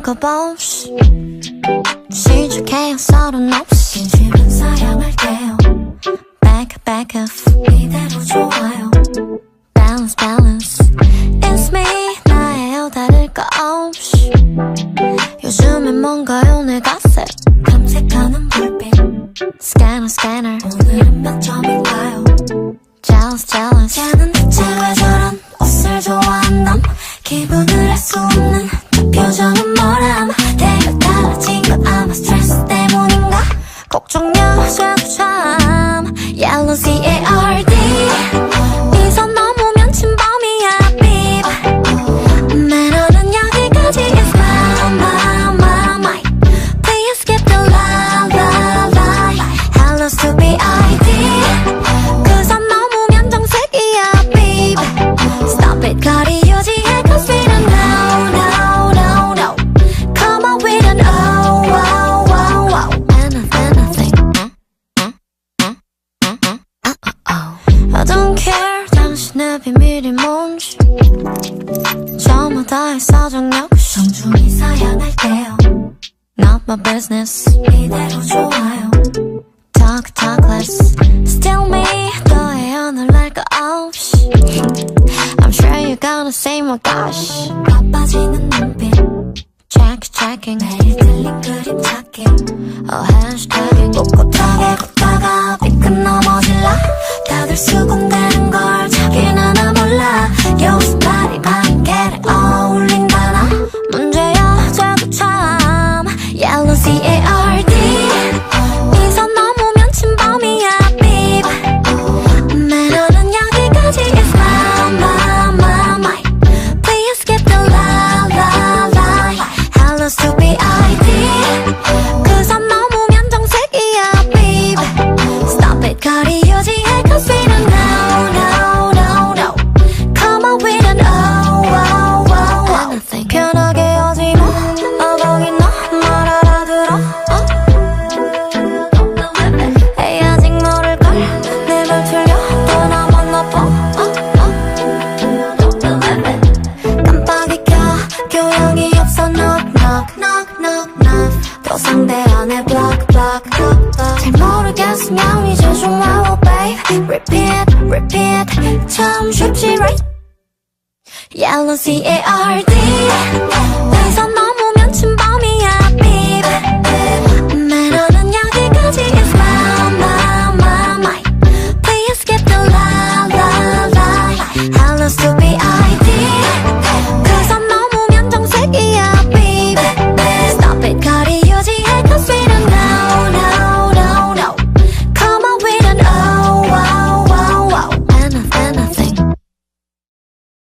헐거버시 시작해요. 서른 없이 진심은 사양할게요. Back back off 이대로 좋아요. Balance balance. It's me. 나예요. 다를 거 없이. 요즘엔 뭔가요? 내 갓세 탐색하는 불빛. Scanner scanner. 오늘은 몇 점인가요? Jealous jealous. 쟤는 대체 왜 저런 옷을 좋아한담? 기분을 알수 없는 걱정 여자도 비밀이 뭔지 저마다의 사정 역시 정중히 사양할게요 Not my business 이대로 좋아요 Talk talk less Still me 너의 연을 날거 없이 I'm sure you're gonna say my gosh 바빠지는 눈빛 Check checking 매일 틀린 그림 찾기 Oh hashtagging 꿋꿋하게 걷다가 삐끗 넘어질라 다들 수군 교양이 없어 knock knock knock knock knock 또 상대 안에 block block block block 잘 모르겠으면 이제 좀 와워 babe repeat repeat 참 쉽지 right Yellow C-A-R-D